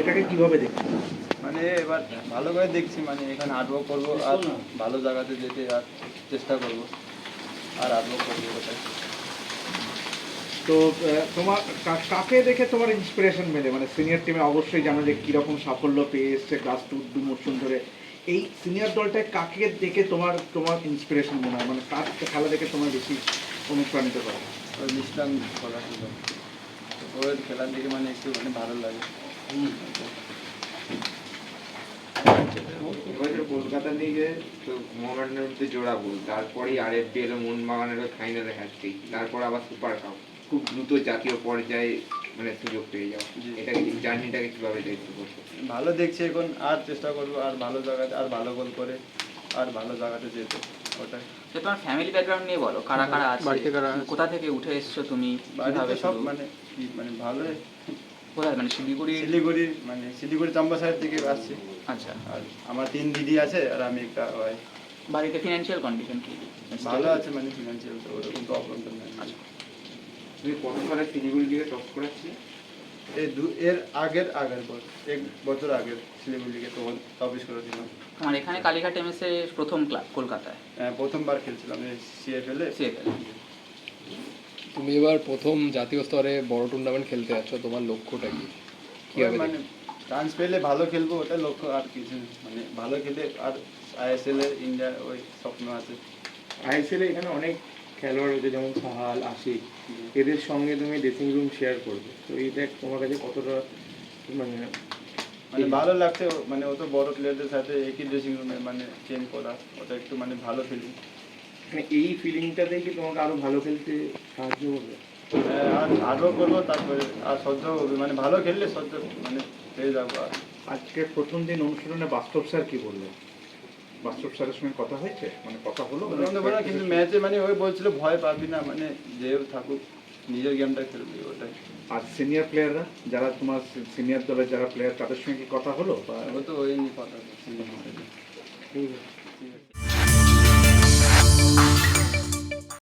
এটাকে কীভাবে দেখছ মানে এবার ভালো করে দেখছি মানে এখানে আর্টওয়ার্ক করব আর ভালো জায়গাতে যেতে আর চেষ্টা করব আর আর্টওয়ার্ক করব ওটাই তো তোমার কাকে দেখে তোমার ইন্সপিরেশন মেলে? মানে সিনিয়র টিমে অবশ্যই জানো যে কীরকম সাফল্য পেয়ে এসছে ক্লাস টু দু মরশুম ধরে। এই সিনিয়র দলটায় কাকে দেখে তোমার তোমার ইন্সপিরেশন মনে হয়? মানে কার খেলা দেখে তোমার বেশি অনুপ্রাণিত করে? ওই মিস্টান করা ওর খেলার দিকে মানে একটু মানে ভালো লাগে। কলকাতা লিগে তো মোহামেডানের মধ্যে জোড়া গোল। তারপরেই আর এফ পি এলো মোহনবাগানের ফাইনালে হ্যাটট্রিক তারপর আবার সুপার কাপ খুব দ্রুত জাতীয় পর্যায়ে মানে সুযোগ পেয়ে যাও। এটাকে জার্নিটাকে কীভাবে দেখতে ভালো দেখছি এখন আর চেষ্টা করব আর ভালো জায়গাতে আর ভালো গোল করে। আর ভালো জায়গাতে যেতে ওটাই। তো তোমার ফ্যামিলি ব্যাকগ্রাউন্ড নিয়ে বলো কারা কারা আছে কারা আছে? কোথা থেকে উঠে এসছো তুমি বাড়িতে কীভাবে সব মানে কি মানে ভালোই কোথায়? মানে শিলিগুড়ি? শিলিগুড়ি মানে শিলিগুড়ি চাম্বাসার থেকে আসছি। আচ্ছা। আর আমার তিন দিদি আছে আর আমি একটা ভাই। বাড়িতে ফিনান্সিয়াল কন্ডিশন কি? ভালো আছে মানে ফিনান্সিয়াল তো ওরকম প্রবলেম নেই। আচ্ছা। তুমি কত সালে শিলিগুড়ি লিগে টপ করেছিলে? এই দু এর আগের আগের বছর এক বছর আগের শিলিগুড়িকে তখন অফিস করেছিলাম তোমার এখানে কালীঘাট এমএস এর প্রথম ক্লাব কলকাতায়? আহ, প্রথমবার খেলছিলাম সিএফএল এ। সিএফএল তুমি এবার প্রথম জাতীয় স্তরে বড় টুর্নামেন্ট খেলতে যাচ্ছ তোমার লক্ষ্যটা কি? কীভাবে মানে চান্স পেলে ভালো খেলব ওটা লক্ষ্য আর কিছু মানে ভালো খেলে আর আইএসএল এ ইন্ডিয়া ওই স্বপ্ন আছে। আইএসএল এখানে অনেক খেলোয়াড় রয়েছে যেমন সাহাল আশিক এদের সঙ্গে তুমি ড্রেসিং রুম শেয়ার করবে। তো এইটা তোমার কাছে কতটা মানে মানে ভালো লাগছে মানে অত বড় প্লেয়ারদের সাথে একই ড্রেসিং রুমে মানে চেঞ্জ করা ওটা একটু মানে ভালো ফিলিং মানে এই ফিলিংটাতেই কি তোমাকে আরও ভালো খেলতে সাহায্য করবে? আর আরও করব তারপরে আর সহ্য হবে। মানে ভালো খেললে সহ্য মানে পেয়ে যাব আর। আজকে প্রথম দিন অনুশীলনে বাস্তব স্যার কি বললেন? বাস্তব স্যারের সঙ্গে কথা হয়েছে? মানে কথা হলো? বললাম, কিন্তু ম্যাচে মানে ওই বলছিল ভয় পাবি না মানে যে থাকুক নিজের গেমটা খেলবি ওটাই। আর সিনিয়র প্লেয়াররা যারা তোমার সিনিয়র দলের যারা প্লেয়ার তাদের সঙ্গে কি কথা হলো? বা তো ওই নিয়ে কথা ঠিক আছে